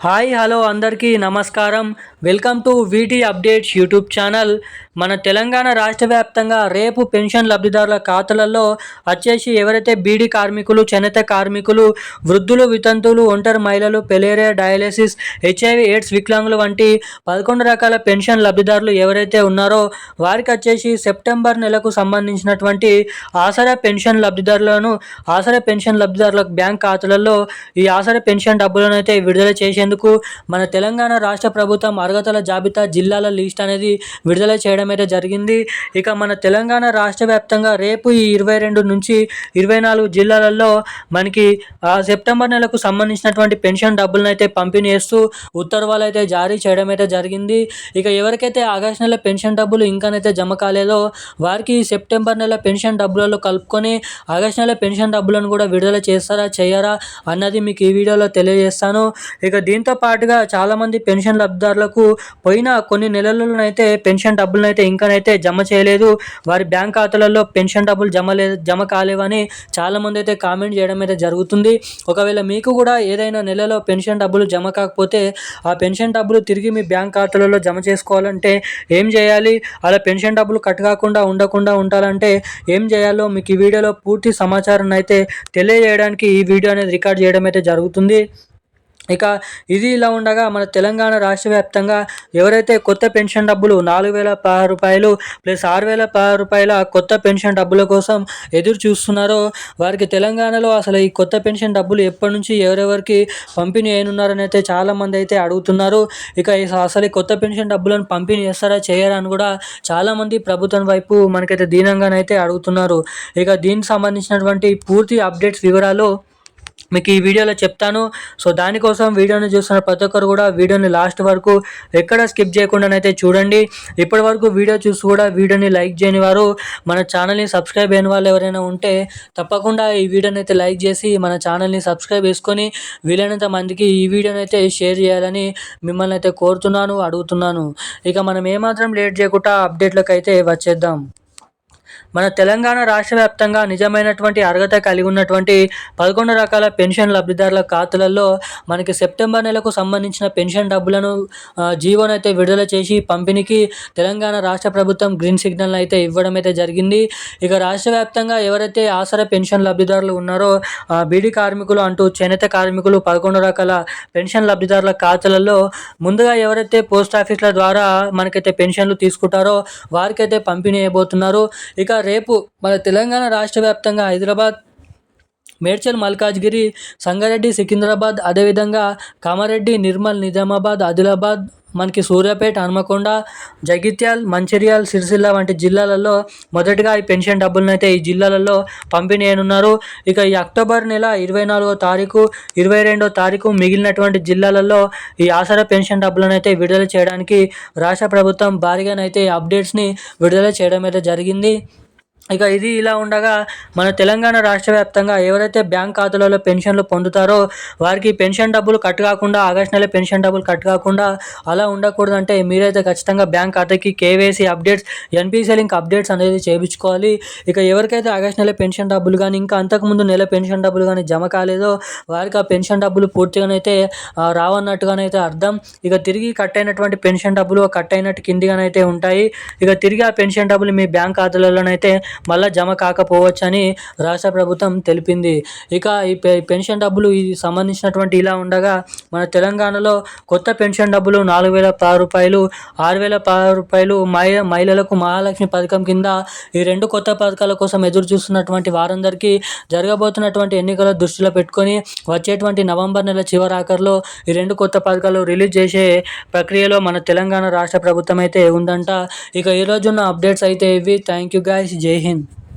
Hi hello అందరికీ నమస్కారం. Welcome to VT updates YouTube channel. మన తెలంగాణ రాష్ట్ర వ్యాప్తంగా రేపు పెన్షన్ లబ్ధిదారుల ఖాతాలలో వచ్చేసి ఎవరైతే బీడీ కార్మికులు చేనేత కార్మికులు వృద్ధులు వితంతువులు ఒంటరి మహిళలు పెలేరియా డయాలసిస్ హెచ్ఐవి ఎయిడ్స్ వికలాంగులు వంటి పదకొండు రకాల పెన్షన్ లబ్ధిదారులు ఎవరైతే ఉన్నారో వారికి వచ్చేసి సెప్టెంబర్ నెలకు సంబంధించినటువంటి ఆసరా పెన్షన్ లబ్ధిదారులను ఆసరా పెన్షన్ లబ్ధిదారుల బ్యాంక్ ఖాతాలలో ఈ ఆసరా పెన్షన్ డబ్బులను అయితే విడుదల చేసేందుకు మన తెలంగాణ రాష్ట్ర ప్రభుత్వం అర్హతల జాబితా జిల్లాల లిస్ట్ అనేది విడుదల చేయడం అయితే జరిగింది. ఇక మన తెలంగాణ రాష్ట్ర వ్యాప్తంగా రేపు ఈ ఇరవై రెండు నుంచి ఇరవై నాలుగు జిల్లాలలో మనకి సెప్టెంబర్ నెలకు సంబంధించినటువంటి పెన్షన్ డబ్బులను అయితే పంపిణీ చేస్తూ ఉత్తర్వులు అయితే జారీ చేయడం అయితే జరిగింది. ఇక ఎవరికైతే ఆగస్ట్ నెల పెన్షన్ డబ్బులు ఇంకానైతే జమ కాలేదో వారికి సెప్టెంబర్ నెల పెన్షన్ డబ్బులలో కలుపుకొని ఆగస్ట్ నెల పెన్షన్ డబ్బులను కూడా విడుదల చేస్తారా చేయరా అన్నది మీకు ఈ వీడియోలో తెలియజేస్తాను. ఇక దీని దీంతో పాటుగా చాలామంది పెన్షన్ లబ్ధిదారులకు పోయిన కొన్ని నెలలలోనైతే పెన్షన్ డబ్బులనైతే ఇంకానైతే జమ చేయలేదు. వారి బ్యాంక్ ఖాతాలలో పెన్షన్ డబ్బులు జమ లేదు జమ కాలేవని చాలామంది అయితే కామెంట్ చేయడం అయితే జరుగుతుంది. ఒకవేళ మీకు కూడా ఏదైనా నెలలో పెన్షన్ డబ్బులు జమ కాకపోతే ఆ పెన్షన్ డబ్బులు తిరిగి మీ బ్యాంక్ ఖాతాలలో జమ చేసుకోవాలంటే ఏం చేయాలి? అలా పెన్షన్ డబ్బులు కట్ కాకుండా ఉండకుండా ఉండాలంటే ఏం చేయాలో మీకు ఈ వీడియోలో పూర్తి సమాచారం అయితే తెలియజేయడానికి ఈ వీడియో అనేది రికార్డ్ చేయడం అయితే జరుగుతుంది. ఇక ఇది ఇలా ఉండగా మన తెలంగాణ రాష్ట్ర వ్యాప్తంగా ఎవరైతే కొత్త పెన్షన్ డబ్బులు నాలుగు వేల పదహారు రూపాయలు ప్లస్ ఆరు వేల పదహారు రూపాయల కొత్త పెన్షన్ డబ్బుల కోసం ఎదురు చూస్తున్నారో వారికి తెలంగాణలో అసలు ఈ కొత్త పెన్షన్ డబ్బులు ఎప్పటి నుంచి ఎవరెవరికి పంపిణీ అయినున్నారని అయితే చాలామంది అయితే అడుగుతున్నారు. ఇక అసలు ఈ కొత్త పెన్షన్ డబ్బులను పంపిణీ చేస్తారా చేయరా అని కూడా చాలామంది ప్రభుత్వం వైపు మనకైతే దీనంగానైతే అడుగుతున్నారు. ఇక దీనికి సంబంధించినటువంటి పూర్తి అప్డేట్స్ వివరాలు మీకు ఈ వీడియోలో చెప్తాను. సో దానికోసం వీడియోని చూస్తున్న ప్రతి ఒక్కరు కూడా వీడియోని లాస్ట్ వరకు ఎక్కడ స్కిప్ చేయకుండానైతే చూడండి. ఇప్పటి వరకు వీడియో చూసి కూడా వీడియోని లైక్ చేయని వారు మన ఛానల్ని సబ్స్క్రైబ్ అయిన వాళ్ళు ఎవరైనా ఉంటే తప్పకుండా ఈ వీడియోని అయితే లైక్ చేసి మన ఛానల్ని సబ్స్క్రైబ్ చేసుకొని వీలైనంత మందికి ఈ వీడియోని అయితే షేర్ చేయాలని మిమ్మల్ని అయితే కోరుతున్నాను అడుగుతున్నాను. ఇక మనం ఏమాత్రం లేట్ చేయకుండా అప్డేట్లకు అయితే వచ్చేద్దాం. మన తెలంగాణ రాష్ట్ర వ్యాప్తంగా నిజమైనటువంటి అర్హత కలిగి ఉన్నటువంటి పదకొండు రకాల పెన్షన్ లబ్ధిదారుల ఖాతాలలో మనకి సెప్టెంబర్ నెలకు సంబంధించిన పెన్షన్ డబ్బులను జీవోను అయితే విడుదల చేసి పంపిణీకి తెలంగాణ రాష్ట్ర ప్రభుత్వం గ్రీన్ సిగ్నల్ అయితే ఇవ్వడం అయితే జరిగింది. ఇక రాష్ట్ర వ్యాప్తంగా ఎవరైతే ఆసరా పెన్షన్ లబ్ధిదారులు ఉన్నారో బీడీ కార్మికులు అంటూ చేనేత కార్మికులు పదకొండు రకాల పెన్షన్ లబ్ధిదారుల ఖాతాలలో ముందుగా ఎవరైతే పోస్ట్ ఆఫీసుల ద్వారా మనకైతే పెన్షన్లు తీసుకుంటారో వారికైతే పంపిణీ అయిపోతున్నారు ఇక రేపు మన తెలంగాణ రాష్ట్ర వ్యాప్తంగా హైదరాబాద్ మేడ్చల్ మల్కాజ్గిరి సంగారెడ్డి సికింద్రాబాద్ అదేవిధంగా కామారెడ్డి నిర్మల్ నిజామాబాద్ ఆదిలాబాద్ మనకి సూర్యాపేట హనుమకొండ జగిత్యాల్ మంచిర్యాల్ సిరిసిల్ల వంటి జిల్లాలలో మొదటగా ఈ పెన్షన్ డబ్బులను అయితే ఈ జిల్లాలలో పంపిణీ ఉన్నారు ఇక ఈ అక్టోబర్ నెల ఇరవై నాలుగో తారీఖు ఇరవై రెండో తారీఖు మిగిలినటువంటి జిల్లాలలో ఈ ఆసరా పెన్షన్ డబ్బులను అయితే విడుదల చేయడానికి రాష్ట్ర ప్రభుత్వం భారీగానైతే అప్డేట్స్ని విడుదల చేయడం అయితే జరిగింది. ఇక ఇది ఇలా ఉండగా మన తెలంగాణ రాష్ట్ర వ్యాప్తంగా ఎవరైతే బ్యాంక్ ఖాతాలలో పెన్షన్లు పొందుతారో వారికి పెన్షన్ డబ్బులు కట్ కాకుండా ఆగస్ట్ నెల పెన్షన్ డబ్బులు కట్ కాకుండా అలా ఉండకూడదంటే మీరైతే ఖచ్చితంగా బ్యాంక్ ఖాతాకి KYC updates NPC link updates అనేది చేయించుకోవాలి. ఇక ఎవరికైతే ఆగస్ట్ నెల పెన్షన్ డబ్బులు కానీ ఇంకా అంతకుముందు నెల పెన్షన్ డబ్బులు కానీ జమ కాలేదో వారికి ఆ పెన్షన్ డబ్బులు పూర్తిగానైతే రావన్నట్టుగానైతే అర్థం. ఇక తిరిగి కట్ అయినటువంటి పెన్షన్ డబ్బులు కట్ అయినట్టు కిందిగానైతే ఉంటాయి. ఇక తిరిగి ఆ పెన్షన్ డబ్బులు మీ బ్యాంక్ ఖాతాలలోనైతే మళ్ళీ జమ కాకపోవచ్చని రాష్ట్ర ప్రభుత్వం తెలిపింది. ఇక ఈ పెన్షన్ డబ్బులు ఇది సంబంధించినటువంటి ఇలా ఉండగా మన తెలంగాణలో కొత్త పెన్షన్ డబ్బులు నాలుగు వేల పది రూపాయలు ఆరు వేల పది రూపాయలు మహిళ మహిళలకు మహాలక్ష్మి పథకం కింద ఈ రెండు కొత్త పథకాల కోసం ఎదురు చూస్తున్నటువంటి వారందరికీ జరగబోతున్నటువంటి ఎన్నికల దృష్టిలో పెట్టుకొని వచ్చేటువంటి నవంబర్ నెల చివరాఖరులో ఈ రెండు కొత్త పథకాలు రిలీజ్ చేసే ప్రక్రియలో మన తెలంగాణ రాష్ట్ర ప్రభుత్వం అయితే ఉందంట. ఇక ఈరోజున్న అప్డేట్స్ అయితే ఇవి. Thank you guys. జై హింద్. In.